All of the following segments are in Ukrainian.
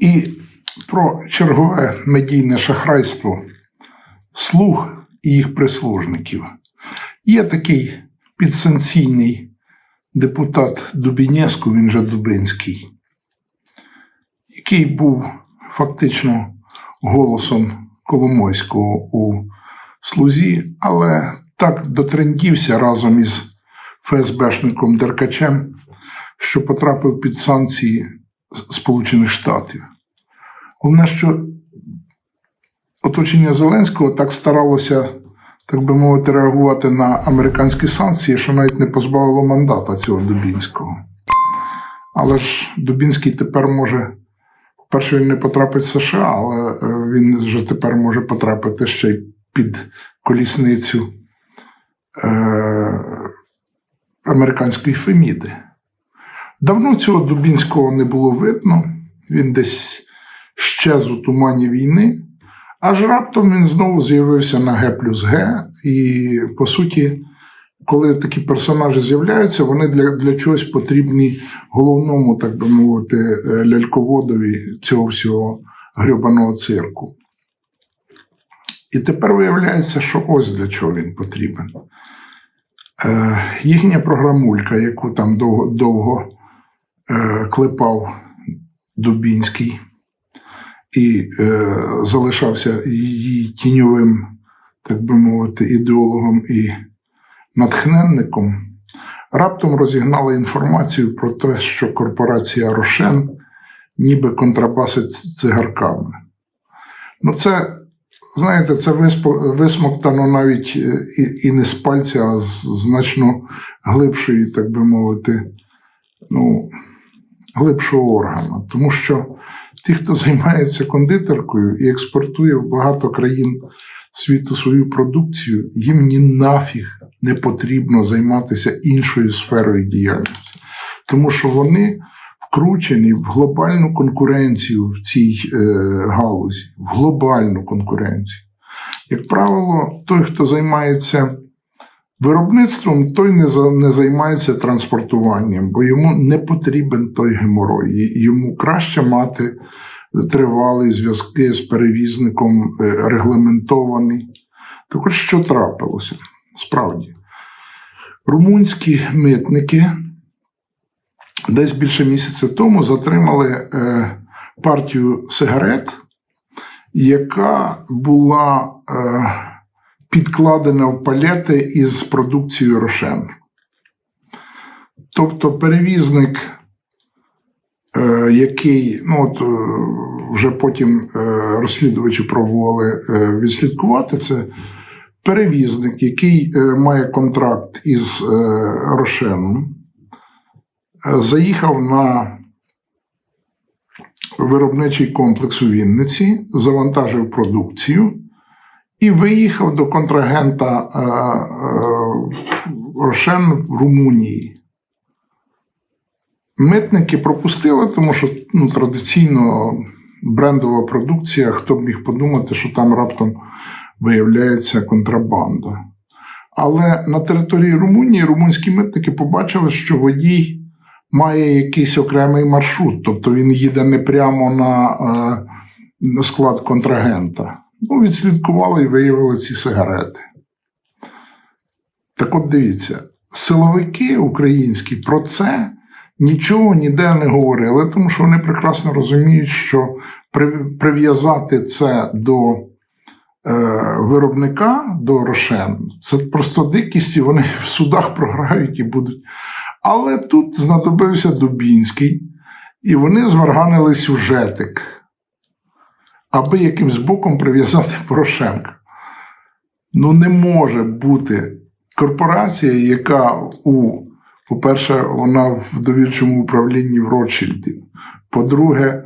І про чергове медійне шахрайство слуг і їх прислужників. Є такий підсанкційний депутат Дубінєску, він же Дубинський, який був фактично голосом Коломойського у слузі, але так дотрендівся разом із ФСБшником Деркачем, що потрапив під санкції Сполучених Штатів. Головне, що оточення Зеленського так старалося, так би мовити, реагувати на американські санкції, що навіть не позбавило мандата цього Дубінського. Але ж Дубінський тепер може, перше, він не потрапить в США, але е, він вже тепер може потрапити ще й під колісницю е, американської Феміди. Давно цього Дубінського не було видно, він десь щез у тумані війни, аж раптом він знову з'явився на Г плюс Г. І, по суті, коли такі персонажі з'являються, вони для, для чогось потрібні головному, так би мовити, е, ляльководові цього всього грьобаного цирку. І тепер виявляється, що ось для чого він потрібен. Е, їхня програмулька, яку там довго, довго клепав Дубінський і е, залишався її тіньовим, так би мовити, ідеологом і натхненником, раптом розігнали інформацію про те, що корпорація Рошен ніби контрабасить цигарками. Ну, це, знаєте, це висмоктано навіть е, і, і не з пальця, а з значно глибшої, так би мовити, ну, глибшого органу. Тому що ті, хто займається кондитеркою і експортує в багато країн світу свою продукцію, їм ні нафіг не потрібно займатися іншою сферою діяльності. Тому що вони вкручені в глобальну конкуренцію в цій е, галузі, в глобальну конкуренцію. Як правило, той, хто займається виробництвом, той не, за- не займається транспортуванням, бо йому не потрібен той геморой. Йому краще мати тривалі зв'язки з перевізником, е, регламентований. Так от що трапилося? Справді, румунські митники десь більше місяця тому затримали е, партію сигарет, яка була е, підкладена в палети із продукцією Рошен. Тобто перевізник, е, який ну от, е, вже потім е, розслідувачі пробували відслідкувати це, перевізник, який має контракт із Рошеном, заїхав на виробничий комплекс у Вінниці, завантажив продукцію і виїхав до контрагента е, е, Рошен в Румунії. Митники пропустили, тому що ну, традиційно брендова продукція, хто б міг подумати, що там раптом виявляється контрабанда. Але на території Румунії румунські митники побачили, що водій має якийсь окремий маршрут, тобто він їде не прямо на, е, на склад контрагента. Ну, відслідкували і виявили ці сигарети. Так от дивіться, силовики українські про це нічого ніде не говорили, тому що вони прекрасно розуміють, що прив'язати це до е, виробника, до Рошен, це просто дикість, і вони в судах програють і будуть. Але тут знадобився Дубінський, і вони зварганили сюжетик, аби якимсь боком прив'язати Порошенка. Ну, не може бути корпорація, яка у, по-перше, вона в довірчому управлінні в Ротшильдів. По-друге,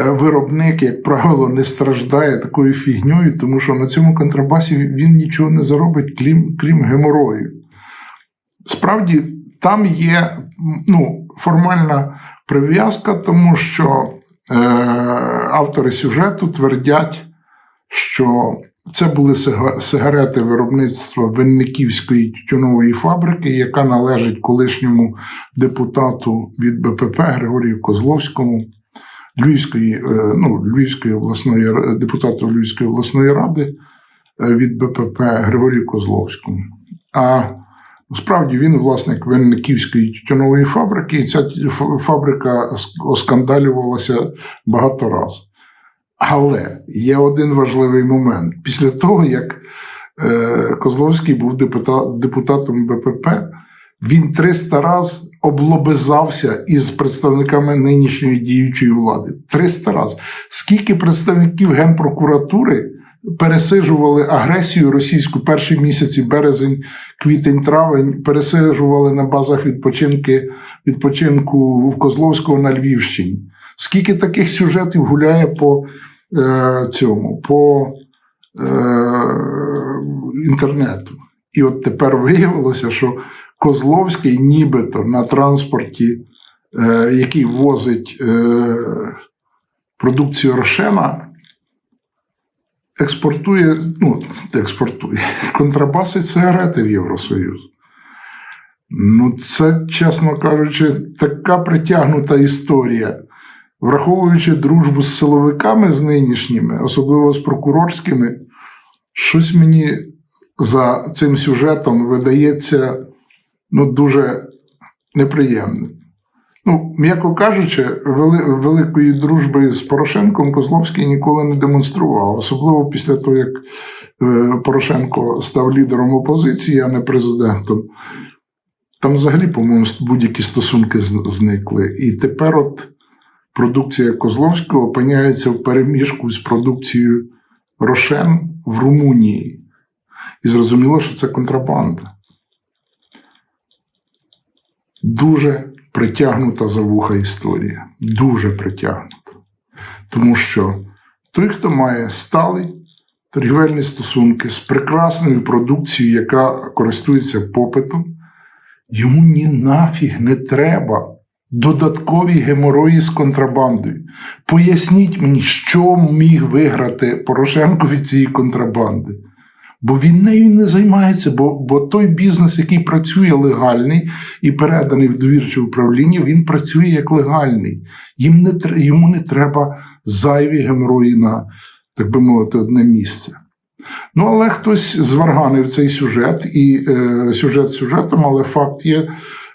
е, виробник, як правило, не страждає такою фігньою, тому що на цьому контрабасі він нічого не заробить, крім, крім геморою. Справді, там є ну, формальна прив'язка, тому що автори сюжету твердять, що це були сигарети виробництва Винниківської тютюнової фабрики, яка належить колишньому депутату від БПП Григорію Козловському, Львівської, е, ну, Львівської обласної депутату Львівської обласної ради е, від БПП Григорію Козловському. А Справді він власник Винниківської тютюнової фабрики, і ця фабрика оскандалювалася багато разів. Але є один важливий момент. Після того, як е, Козловський був депутат, депутатом БПП, він 300 разів облобизався із представниками нинішньої діючої влади. 300 разів. Скільки представників Генпрокуратури пересиджували агресію російську перші місяці, березень, квітень, травень, пересиджували на базах відпочинки, відпочинку в Козловського на Львівщині. Скільки таких сюжетів гуляє по е, цьому, по е, інтернету? І от тепер виявилося, що Козловський нібито на транспорті, е, який возить е, продукцію Рошена, експортує, ну, експортує, контрабасить сигарети в Євросоюз. Ну, це, чесно кажучи, така притягнута історія. Враховуючи дружбу з силовиками з нинішніми, особливо з прокурорськими, щось мені за цим сюжетом видається ну, дуже неприємним. Ну, м'яко кажучи, вели, великої дружби з Порошенком Козловський ніколи не демонстрував, особливо після того, як е, Порошенко став лідером опозиції, а не президентом. Там взагалі, по-моєму, будь-які стосунки зникли. І тепер от продукція Козловського опиняється в переміжку з продукцією Рошен в Румунії. І зрозуміло, що це контрабанда. Дуже притягнута за вуха історія. Дуже притягнута. Тому що той, хто має сталий торгівельні стосунки з прекрасною продукцією, яка користується попитом, йому ні нафіг не треба додаткові геморої з контрабандою. Поясніть мені, що міг виграти Порошенко від цієї контрабанди. Бо він нею не займається, бо, бо той бізнес, який працює легальний і переданий в довірче управління, він працює як легальний. Їм не, йому не треба зайві геморої на, так би мовити, одне місце. Ну, але хтось зварганив цей сюжет, і е, сюжет сюжетом, але факт є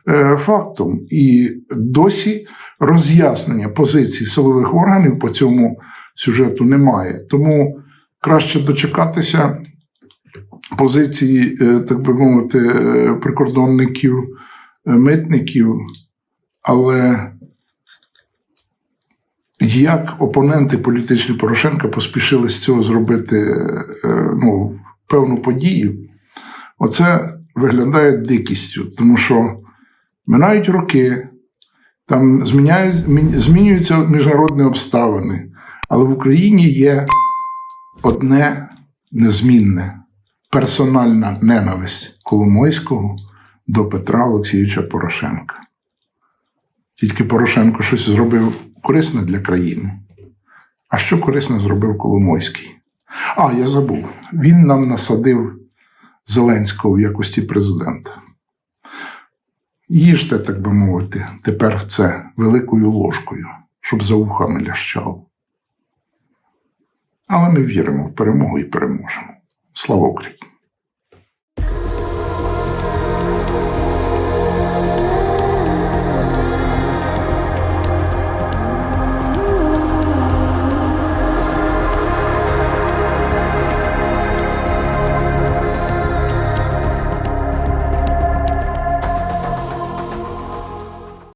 е, фактом. І досі роз'яснення позицій силових органів по цьому сюжету немає. Тому краще дочекатися позиції, е, так би мовити, е, прикордонників, е, митників, але як опоненти політичні Порошенка поспішили з цього зробити ну, певну подію, оце виглядає дикістю, тому що минають роки, там змінюються міжнародні обставини, але в Україні є одне незмінне персональна ненависть Коломойського до Петра Олексійовича Порошенка. Тільки Порошенко щось зробив корисне для країни. А що корисне зробив Коломойський? А, я забув. Він нам насадив Зеленського в якості президента. Їжте, так би мовити, тепер це великою ложкою, щоб за вухами лящало. Але ми віримо в перемогу і переможемо. Слава Україні!